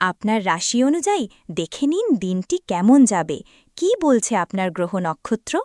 আপনার রাশি অনুযায়ী দেখে নিন দিনটি কেমন যাবে। কি বলছে আপনার গ্রহ নক্ষত্র?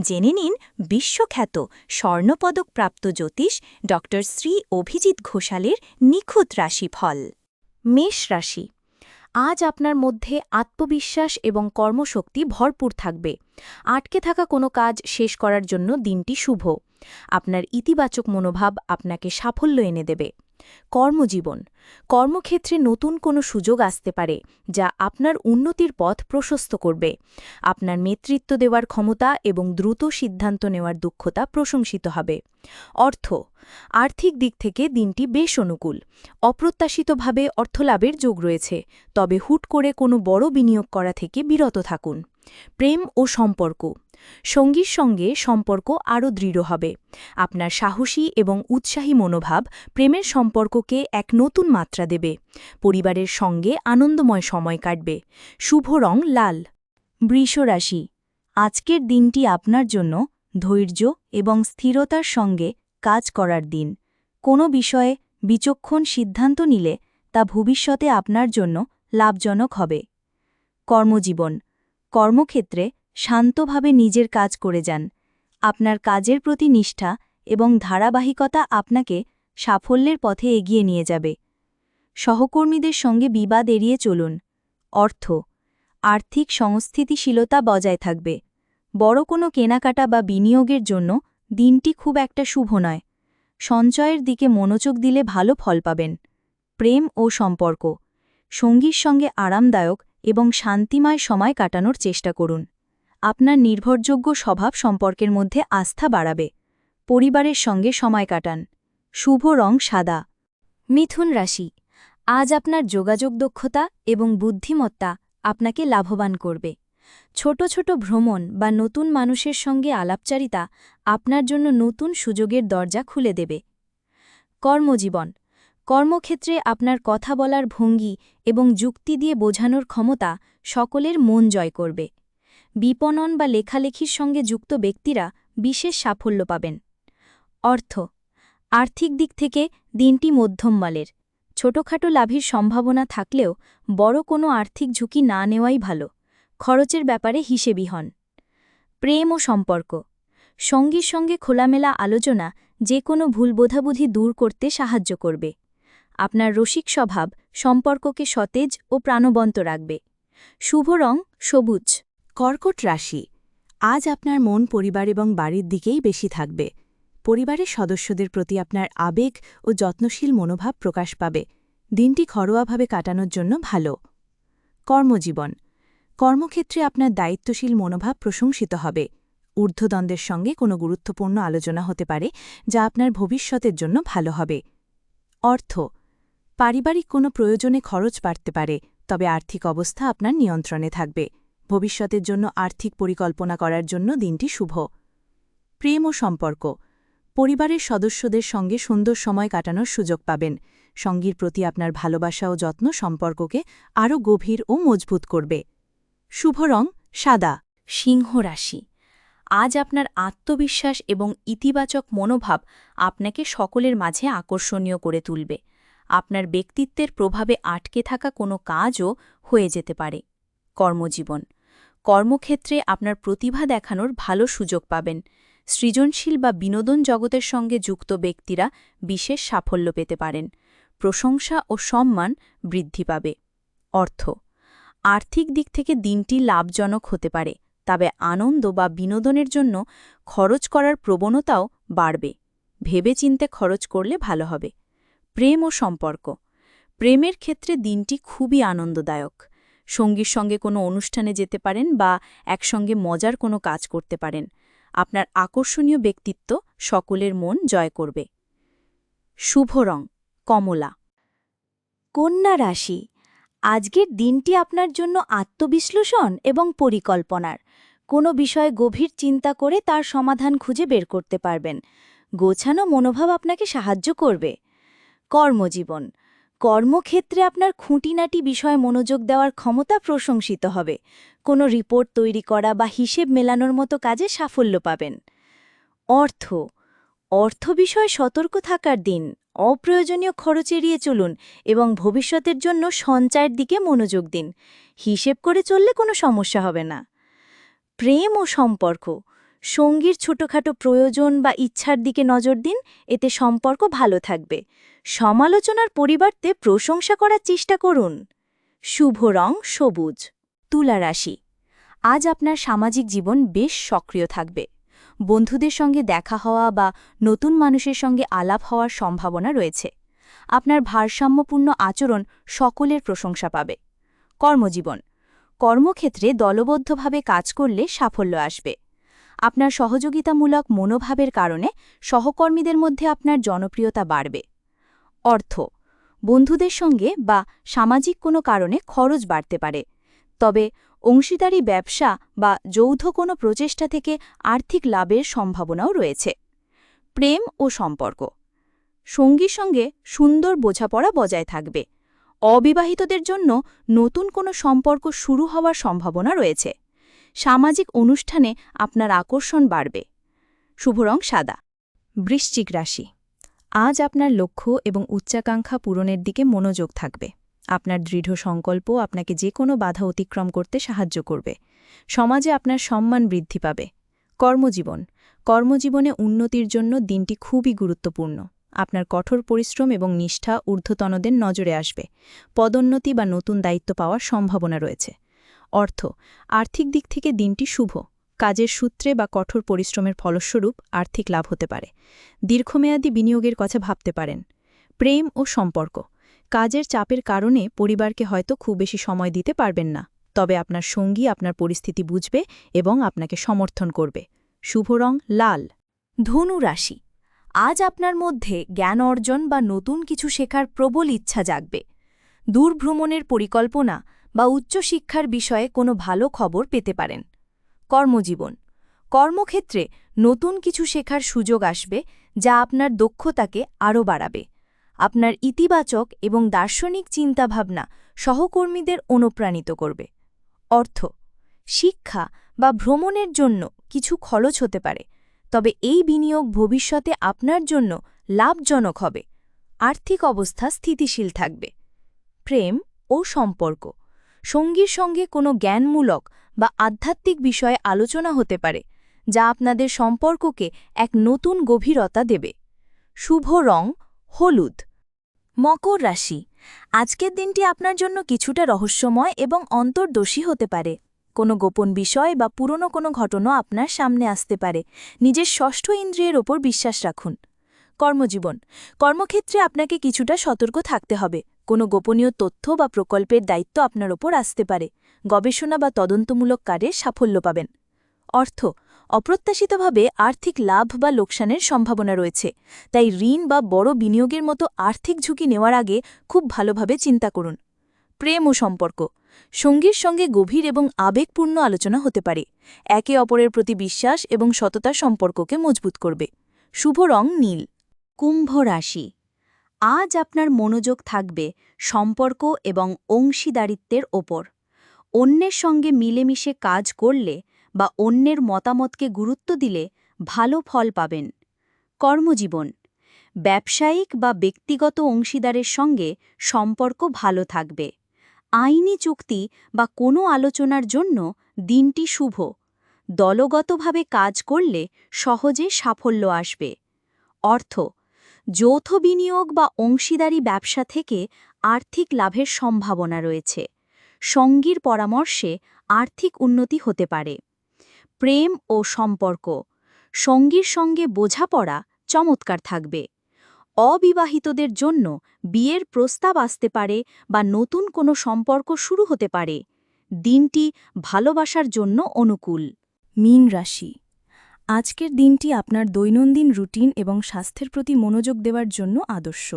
জেনে নিন বিশ্বখ্যাত স্বর্ণপদকপ্রাপ্ত জ্যোতিষ ড শ্রী অভিজিৎ ঘোষালের নিখুঁত রাশিফল। মেষ রাশি। আজ আপনার মধ্যে আত্মবিশ্বাস এবং কর্মশক্তি ভরপুর থাকবে। আটকে থাকা কোনো কাজ শেষ করার জন্য দিনটি শুভ। আপনার ইতিবাচক মনোভাব আপনাকে সাফল্য এনে দেবে। কর্মজীবন। কর্মক্ষেত্রে নতুন কোনো সুযোগ আসতে পারে, যা আপনার উন্নতির পথ প্রশস্ত করবে। আপনার নেতৃত্ব দেওয়ার ক্ষমতা এবং দ্রুত সিদ্ধান্ত নেওয়ার দক্ষতা প্রশংসিত হবে। অর্থ, আর্থিক দিক থেকে দিনটি বেশ অনুকূল। অপ্রত্যাশিতভাবে অর্থলাভের যোগ রয়েছে, তবে হুট করে কোনো বড় বিনিয়োগ করা থেকে বিরত থাকুন। প্রেম ও সম্পর্ক সঙ্গীর সঙ্গে সম্পর্ক আরও দৃঢ় হবে। আপনার সাহসী এবং উৎসাহী মনোভাব প্রেমের সম্পর্ককে এক নতুন মাত্রা দেবে। পরিবারের সঙ্গে আনন্দময় সময় কাটবে। শুভ রং লাল। বৃষরাশি। আজকের দিনটি আপনার জন্য ধৈর্য এবং স্থিরতার সঙ্গে কাজ করার দিন। কোনো বিষয়ে বিচক্ষণ সিদ্ধান্ত নিলে তা ভবিষ্যতে আপনার জন্য লাভজনক হবে। কর্মজীবন। কর্মক্ষেত্রে শান্তভাবে নিজের কাজ করে যান। আপনার কাজের প্রতি নিষ্ঠা এবং ধারাবাহিকতা আপনাকে সাফল্যের পথে এগিয়ে নিয়ে যাবে। সহকর্মীদের সঙ্গে বিবাদ এড়িয়ে চলুন। অর্থ, আর্থিক সংস্থিতিশীলতা বজায় থাকবে। বড় কোনো কেনাকাটা বা বিনিয়োগের জন্য দিনটি খুব একটা শুভ নয়। সঞ্চয়ের দিকে মনোযোগ দিলে ভালো ফল পাবেন। প্রেম ও সম্পর্ক, সঙ্গীর সঙ্গে আরামদায়ক এবং শান্তিময় সময় কাটানোর চেষ্টা করুন। আপনার নির্ভরযোগ্য স্বভাব সম্পর্কের মধ্যে আস্থা বাড়াবে। পরিবারের সঙ্গে সময় কাটান। শুভ রং সাদা। মিথুন রাশি। আজ আপনার যোগাযোগ দক্ষতা এবং বুদ্ধিমত্তা আপনাকে লাভবান করবে। ছোট ছোট ভ্রমণ বা নতুন মানুষের সঙ্গে আলাপচারিতা আপনার জন্য নতুন সুযোগের দরজা খুলে দেবে। কর্মজীবন। কর্মক্ষেত্রে আপনার কথা বলার ভঙ্গি এবং যুক্তি দিয়ে বোঝানোর ক্ষমতা সকলের মন জয় করবে। বিপণন বা লেখালেখির সঙ্গে যুক্ত ব্যক্তিরা বিশেষ সাফল্য পাবেন। অর্থ, আর্থিক দিক থেকে দিনটি মধ্যম মালের। ছোটখাটো লাভের সম্ভাবনা থাকলেও বড় কোনো আর্থিক ঝুঁকি না নেওয়াই ভালো। খরচের ব্যাপারে হিসেবি হন। প্রেম ও সম্পর্ক, সঙ্গীর সঙ্গে খোলামেলা আলোচনা যে কোনো ভুল বোধাবুধি দূর করতে সাহায্য করবে। আপনার রসিক স্বভাব সম্পর্ককে সতেজ ও প্রাণবন্ত রাখবে। শুভ রং সবুজ। কর্কট রাশি, আজ আপনার মন, পরিবার এবং বাড়ির দিকেই বেশি থাকবে। পরিবারের সদস্যদের প্রতি আপনার আবেগ ও যত্নশীল মনোভাব প্রকাশ পাবে। দিনটি ঘরোয়াভাবে কাটানোর জন্য ভালো। কর্মজীবন, কর্মক্ষেত্রে আপনার দায়িত্বশীল মনোভাব প্রশংসিত হবে। ঊর্ধ্বদ্বন্দ্বের সঙ্গে কোনো গুরুত্বপূর্ণ আলোচনা হতে পারে, যা আপনার ভবিষ্যতের জন্য ভালো হবে। অর্থ, পারিবারিক কোনো প্রয়োজনে খরচ বাড়তে পারে, তবে আর্থিক অবস্থা আপনার নিয়ন্ত্রণে থাকবে। ভবিষ্যতের জন্য আর্থিক পরিকল্পনা করার জন্য দিনটি শুভ। প্রেম ও সম্পর্ক। পরিবারের সদস্যদের সঙ্গে সুন্দর সময় কাটানোর সুযোগ পাবেন। সঙ্গীর প্রতি আপনার ভালোবাসা ও যত্ন সম্পর্ককে আরও গভীর ও মজবুত করবে। শুভ রং সাদা। সিংহ রাশি। আজ আপনার আত্মবিশ্বাস এবং ইতিবাচক মনোভাব আপনাকে সকলের মাঝে আকর্ষণীয় করে তুলবে। আপনার ব্যক্তিত্বের প্রভাবে আটকে থাকা কোনো কাজও হয়ে যেতে পারে। কর্মজীবন। কর্মক্ষেত্রে আপনার প্রতিভা দেখানোর ভালো সুযোগ পাবেন। সৃজনশীল বা বিনোদন জগতের সঙ্গে যুক্ত ব্যক্তিরা বিশেষ সাফল্য পেতে পারেন। প্রশংসা ও সম্মান বৃদ্ধি পাবে। অর্থ, আর্থিক দিক থেকে দিনটি লাভজনক হতে পারে, তবে আনন্দ বা বিনোদনের জন্য খরচ করার প্রবণতাও বাড়বে। ভেবেচিন্তে খরচ করলে ভালো হবে। প্রেম ও সম্পর্ক, প্রেমের ক্ষেত্রে দিনটি খুবই আনন্দদায়ক। সঙ্গীর সঙ্গে কোনো অনুষ্ঠানে যেতে পারেন বা একসঙ্গে মজার কোনো কাজ করতে পারেন। আপনার আকর্ষণীয় ব্যক্তিত্ব সকলের মন জয় করবে। শুভ রং, কমলা। কন্যা রাশি, আজকের দিনটি আপনার জন্য আত্মবিশ্লেষণ এবং পরিকল্পনার। কোনো বিষয়ে গভীর চিন্তা করে তার সমাধান খুঁজে বের করতে পারবেন। গোছানো মনোভাব আপনাকে সাহায্য করবে। কর্মজীবন কর্মক্ষেত্রে আপনার খুঁটিনাটি বিষয়ে মনোযোগ দেওয়ার ক্ষমতা প্রশংসিত হবে। কোনো রিপোর্ট তৈরি করা বা হিসেব মেলানোর মতো কাজে সাফল্য পাবেন। অর্থ। অর্থ বিষয়ে সতর্ক থাকার দিন, অপ্রয়োজনীয় খরচ এড়িয়ে চলুন এবং ভবিষ্যতের জন্য সঞ্চয়ের দিকে মনোযোগ দিন। হিসেব করে চললে কোনো সমস্যা হবে না। প্রেম ও সম্পর্ক। সঙ্গীর ছোটখাটো প্রয়োজন বা ইচ্ছার দিকে নজর দিন, এতে সম্পর্ক ভালো থাকবে। সমালোচনার পরিবর্তে প্রশংসা করার চেষ্টা করুন। শুভ রং সবুজ। তুলা রাশি। আজ আপনার সামাজিক জীবন বেশ সক্রিয় থাকবে। বন্ধুদের সঙ্গে দেখা হওয়া বা নতুন মানুষের সঙ্গে আলাপ হওয়ার সম্ভাবনা রয়েছে। আপনার ভারসাম্যপূর্ণ আচরণ সকলের প্রশংসা পাবে। কর্মজীবন। কর্মক্ষেত্রে দলবদ্ধভাবে কাজ করলে সাফল্য আসবে। আপনার সহযোগিতামূলক মনোভাবের কারণে সহকর্মীদের মধ্যে আপনার জনপ্রিয়তা বাড়বে। অর্থ, বন্ধুদের সঙ্গে বা সামাজিক কোনো কারণে খরচ বাড়তে পারে। তবে অংশীদারি ব্যবসা বা যৌথ কোনো প্রচেষ্টা থেকে আর্থিক লাভের সম্ভাবনাও রয়েছে। প্রেম ও সম্পর্ক, সঙ্গীর সঙ্গে সুন্দর বোঝাপড়া বজায় থাকবে। অবিবাহিতদের জন্য নতুন কোনো সম্পর্ক শুরু হওয়ার সম্ভাবনা রয়েছে। সামাজিক অনুষ্ঠানে আপনার আকর্ষণ বাড়বে। শুভ রং সাদা। বৃশ্চিক রাশি। আজ আপনার লক্ষ্য এবং উচ্চাকাঙ্ক্ষা পূরণের দিকে মনোযোগ থাকবে। আপনার দৃঢ় সংকল্প আপনাকে যে কোনো বাধা অতিক্রম করতে সাহায্য করবে। সমাজে আপনার সম্মান বৃদ্ধি পাবে। কর্মজীবন। কর্মজীবনে উন্নতির জন্য দিনটি খুবই গুরুত্বপূর্ণ। আপনার কঠোর পরিশ্রম এবং নিষ্ঠা ঊর্ধ্বতনদের নজরে আসবে। পদোন্নতি বা নতুন দায়িত্ব পাওয়ার সম্ভাবনা রয়েছে। অর্থ, আর্থিক দিক থেকে দিনটি শুভ, কাজের সূত্রে বা কঠোর পরিশ্রমের ফলস্বরূপ আর্থিক লাভ হতে পারে। দীর্ঘমেয়াদী বিনিয়োগের কথা ভাবতে পারেন। প্রেম ও সম্পর্ক, কাজের চাপের কারণে পরিবারকে হয়তো খুব বেশি সময় দিতে পারবেন না, তবে আপনার সঙ্গী আপনার পরিস্থিতি বুঝবে এবং আপনাকে সমর্থন করবে। শুভ রং, লাল। ধনু রাশি, আজ আপনার মধ্যে জ্ঞান অর্জন বা নতুন কিছু শেখার প্রবল ইচ্ছা জাগবে। দূরভ্রমণের পরিকল্পনা বা উচ্চশিক্ষার বিষয়ে কোনো ভালো খবর পেতে পারেন। কর্মজীবন। কর্মক্ষেত্রে নতুন কিছু শেখার সুযোগ আসবে যা আপনার দক্ষতাকে আরও বাড়াবে। আপনার ইতিবাচক এবং দার্শনিক চিন্তাভাবনা সহকর্মীদের অনুপ্রাণিত করবে। অর্থ। শিক্ষা বা ভ্রমণের জন্য কিছু খরচ হতে পারে, তবে এই বিনিয়োগ ভবিষ্যতে আপনার জন্য লাভজনক হবে। আর্থিক অবস্থা স্থিতিশীল থাকবে। প্রেম ও সম্পর্ক। সঙ্গীর সঙ্গে কোনো জ্ঞানমূলক বা আধ্যাত্মিক বিষয়ে আলোচনা হতে পারে, যা আপনাদের সম্পর্ককে এক নতুন গভীরতা দেবে। শুভ রং, হলুদ। মকর রাশি। আজকের দিনটি আপনার জন্য কিছুটা রহস্যময় এবং অন্তর্দোষী হতে পারে। কোনো গোপন বিষয় বা পুরনো কোনো ঘটনা আপনার সামনে আসতে পারে। নিজের ষষ্ঠ ইন্দ্রিয়ের ওপর বিশ্বাস রাখুন। কর্মজীবন। কর্মক্ষেত্রে আপনাকে কিছুটা সতর্ক থাকতে হবে। কোনো গোপনীয় তথ্য বা প্রকল্পের দায়িত্ব আপনার ওপর আসতে পারে। গবেষণা বা তদন্তমূলক কার্যে সাফল্য পাবেন। অর্থ, অপ্রত্যাশিতভাবে আর্থিক লাভ বা লোকসানের সম্ভাবনা রয়েছে। তাই ঋণ বা বড় বিনিয়োগের মতো আর্থিক ঝুঁকি নেওয়ার আগে খুব ভালোভাবে চিন্তা করুন। প্রেম ও সম্পর্ক, সঙ্গীর সঙ্গে গভীর এবং আবেগপূর্ণ আলোচনা হতে পারে। একে অপরের প্রতি বিশ্বাস এবং সততার সম্পর্ককে মজবুত করবে। শুভ রং নীল। কুম্ভ রাশি। আজ আপনার মনোযোগ থাকবে সম্পর্ক এবং অংশীদারিত্বের ওপর। অন্যের সঙ্গে মিলেমিশে কাজ করলে বা অন্যের মতামতকে গুরুত্ব দিলে ভালো ফল পাবেন। কর্মজীবন। ব্যবসায়িক বা ব্যক্তিগত অংশীদারের সঙ্গে সম্পর্ক ভালো থাকবে। আইনি চুক্তি বা কোনো আলোচনার জন্য দিনটি শুভ। দলগতভাবে কাজ করলে সহজে সাফল্য আসবে। অর্থ। যৌথ বিনিয়োগ বা অংশীদারি ব্যবসা থেকে আর্থিক লাভের সম্ভাবনা রয়েছে। সঙ্গীর পরামর্শে আর্থিক উন্নতি হতে পারে। প্রেম ও সম্পর্ক। সঙ্গীর সঙ্গে বোঝাপড়া চমৎকার থাকবে। অবিবাহিতদের জন্য বিয়ের প্রস্তাব আসতে পারে বা নতুন কোনো সম্পর্ক শুরু হতে পারে। দিনটি ভালোবাসার জন্য অনুকূল। মীন রাশি। আজকের দিনটি আপনার দৈনন্দিন রুটিন এবং স্বাস্থ্যের প্রতি মনোযোগ দেওয়ার জন্য আদর্শ।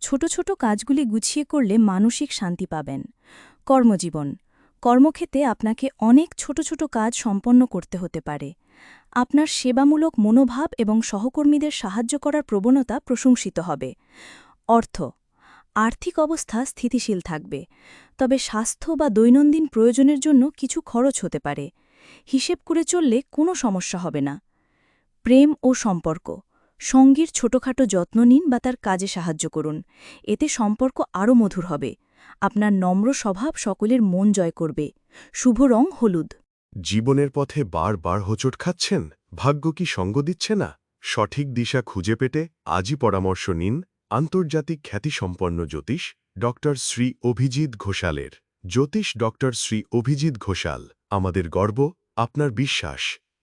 ছোট ছোট কাজগুলি গুছিয়ে করলে মানসিক শান্তি পাবেন। কর্মজীবন। কর্মক্ষেত্রে আপনাকে অনেক ছোট ছোট কাজ সম্পন্ন করতে হতে পারে। আপনার সেবামূলক মনোভাব এবং সহকর্মীদের সাহায্য করার প্রবণতা প্রশংসিত হবে। অর্থ। আর্থিক অবস্থা স্থিতিশীল থাকবে। তবে স্বাস্থ্য বা দৈনন্দিন প্রয়োজনের জন্য কিছু খরচ হতে পারে। হিসেব করে চললে কোনো সমস্যা হবে না। প্রেম ও সম্পর্ক। সঙ্গীর ছোটখাটো যত্ন নিন বা তার কাজে সাহায্য করুন। এতে সম্পর্ক আরও মধুর হবে। আপনার নম্র স্বভাব সকলের মন জয় করবে। শুভ রং হলুদ। জীবনের পথে বারবার হোঁচট খাচ্ছেন? ভাগ্য কি সঙ্গ দিচ্ছে না? সঠিক দিশা খুঁজে পেতে আজই পরামর্শ নিন আন্তর্জাতিক খ্যাতিসম্পন্ন জ্যোতিষ ড শ্রী অভিজিৎ ঘোষালের। জ্যোতিষ ড শ্রী অভিজিৎ ঘোষাল, আমাদের গর্ব, আপনার বিশ্বাস।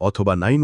অথবা নাইন